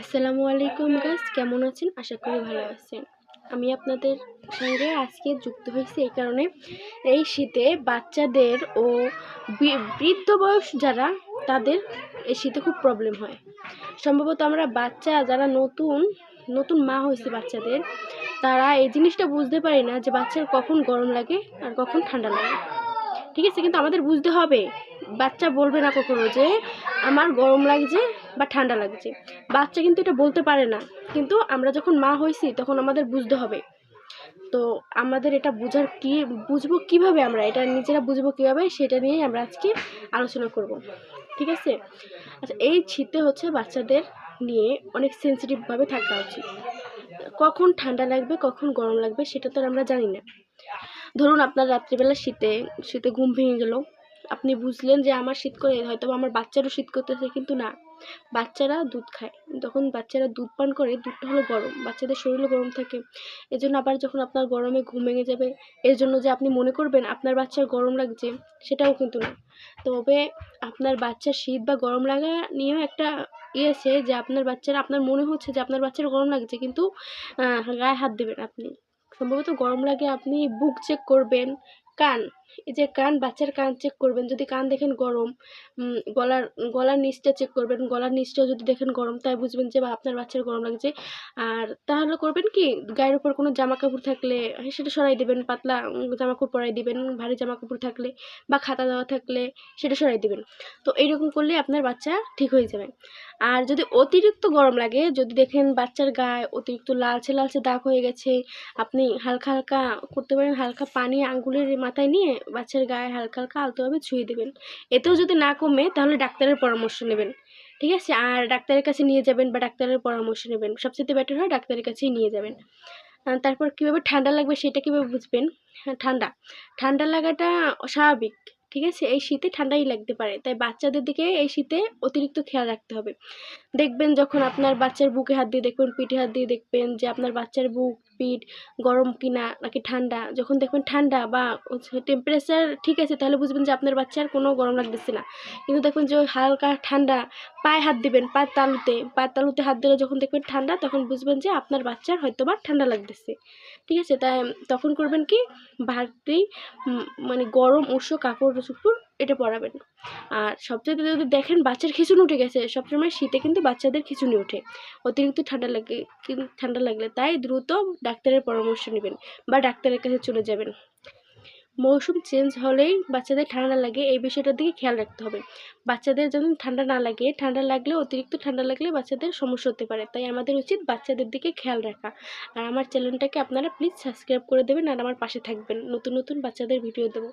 আসসালামু আলাইকুম গাইস, কেমন আছেন? আশা করি ভালো আছেন। আমি আপনাদের সঙ্গে আজকে যুক্ত হয়েছি এই কারণে। এই শীতে বাচ্চাদের ও বৃদ্ধ বয়স যারা, তাদের এই শীতে খুব প্রবলেম হয়। সম্ভবত আমরা বাচ্চা যারা নতুন নতুন মা হয়েছে বাচ্চাদের, তারা এই জিনিসটা বুঝতে পারি না যে বাচ্চার কখন গরম লাগে আর কখন ঠান্ডা লাগে। ঠিক আছে, কিন্তু আমাদের বুঝতে হবে। বাচ্চা বলবে না কখনো যে, আমার গরম লাগছে বা ঠান্ডা লাগছে। বাচ্চা কিন্তু এটা বলতে পারে না। কিন্তু আমরা যখন মা হয়েছি, তখন আমাদের বুঝতে হবে। তো আমাদের এটা বোঝার কি, বুঝব কীভাবে আমরা? এটা নিজেরা বুঝব কীভাবে? সেটা নিয়েই আমরা আজকে আলোচনা করব। ঠিক আছে? আচ্ছা এই শীতে হচ্ছে বাচ্চাদের নিয়ে অনেক সেন্সিটিভভাবে থাকা উচিত। কখন ঠান্ডা লাগবে, কখন গরম লাগবে, সেটা তো আমরা জানি না। ধরুন আপনার রাত্রিবেলা শীতে শীতে ঘুম ভেঙে গেল। আপনি বুঝলেন যে আমার শীত করে হয়তো আমার বাচ্চারও শীত করতেছে, কিন্তু না। বাচ্চারা দুধ খায়। তখন বাচ্চারা দুধ পান করে, দুধটা হলো গরম। বাচ্চাদের শরীরও গরম থাকে। এজন্য আবার যখন আপনার গরমে ঘুম ভেঙে যাবে, এর জন্য যে আপনি মনে করবেন আপনার বাচ্চার গরম লাগছে, সেটাও কিন্তু না। তবে আপনার বাচ্চার শীত বা গরম লাগা নিয়েও একটা ইয়ে আছে যে আপনার বাচ্চারা, আপনার মনে হচ্ছে যে আপনার বাচ্চার গরম লাগছে, কিন্তু গায়ে হাত দেবেন আপনি। সম্ভবত গরম লাগে আপনি বুক চেক করবেন কান, এই যে কান, বাচ্চার কান চেক করবেন, যদি কান দেখেন গরম গলার গলার নিচটা চেক করবেন, গলার নিচটাও যদি দেখেন গরম, তাই বুঝবেন যে আপনার বাচ্চার গরম লাগছে। আর তাহলে করবেন কি, গায়ের উপর কোনো জামা কাপড় থাকলে, সেটা সরাই দেবেন, পাতলা জামা কাপড় পরাই দিবেন, ভারী জামা কাপড় থাকলে বা খাতা দেওয়া থাকলে, সেটা সরাই দেবেন। তো এইরকম করলে আপনার বাচ্চা ঠিক হয়ে যাবে। আর যদি অতিরিক্ত গরম লাগে যদি দেখেন বাচ্চার গায়ে অতিরিক্ত লালচে লালচে দাগ হয়ে গেছে আপনি হালকা হালকা করতে পারেন হালকা পানি আঙ্গুলের মাথায় নিয়ে বাচ্চার গায়ে হালকা হালকা আলতোভাবে ছুঁয়ে দেবেন। এতেও যদি না কমে তাহলে ডাক্তারের পরামর্শ নেবেন ঠিক আছে? আর ডাক্তারের কাছে নিয়ে যাবেন বা ডাক্তারের পরামর্শ নেবেন। সবচেয়ে বেটার হয় ডাক্তারের কাছেই নিয়ে যাবেন। তারপর কীভাবে ঠান্ডা লাগবে সেটা কীভাবে বুঝবেন? হ্যাঁ, ঠান্ডা। ঠান্ডা লাগাটা স্বাভাবিক। ঠিক আছে? এই শীতে ঠান্ডাই লাগতে পারে। তাই বাচ্চাদের দিকে এই শীতে অতিরিক্ত খেয়াল রাখতে হবে। দেখবেন যখন আপনার বাচ্চার বুকে হাত দিয়ে দেখবেন, পিঠে হাত দিয়ে দেখবেন যে আপনার বাচ্চার বুক, পিঠ গরম কিনা নাকি ঠান্ডা, যখন দেখবেন ঠান্ডা বা টেম্পারেচার ঠিক আছে, তাহলে বুঝবেন যে আপনার বাচ্চার কোনো গরম লাগতেছে না। কিন্তু দেখবেন যে হালকা ঠান্ডা পায়ে হাত দিবেন, পায়ের তালুতে পায়ের তালুতে হাত দিলে যখন দেখবেন ঠান্ডা, তখন বুঝবেন যে আপনার বাচ্চার হয়তো বা ঠান্ডা লাগতেছে। ঠিক আছে? তাই তখন করবেন কি? ভারী মানে গরম উষ্ণ কাপড় চুপড় এটা পরাবেন আর সবচেয়ে যদি দেখেন বাচ্চার খিচুনি উঠে গেছে, সবসময় শীতে কিন্তু বাচ্চাদের খিচুনি ওঠে। অতিরিক্ত ঠান্ডা লাগে ঠান্ডা লাগলে তাই দ্রুত ডাক্তারের পরামর্শ নেবেন বা ডাক্তারের কাছে চলে যাবেন। মৌসুম চেঞ্জ হলেই বাচ্চাদের ঠান্ডা লাগে, এই বিষয়টার দিকে খেয়াল রাখতে হবে। বাচ্চাদের যেন ঠান্ডা না লাগে, ঠান্ডা লাগলে, অতিরিক্ত ঠান্ডা লাগলে বাচ্চাদের সমস্যা হতে পারে। তাই আমাদের উচিত বাচ্চাদের দিকে খেয়াল রাখা। আর আমার চ্যানেলটাকে আপনারা প্লিজ সাবস্ক্রাইব করে দেবেন আর আমার পাশে থাকবেন। নতুন নতুন বাচ্চাদের ভিডিও দেবো।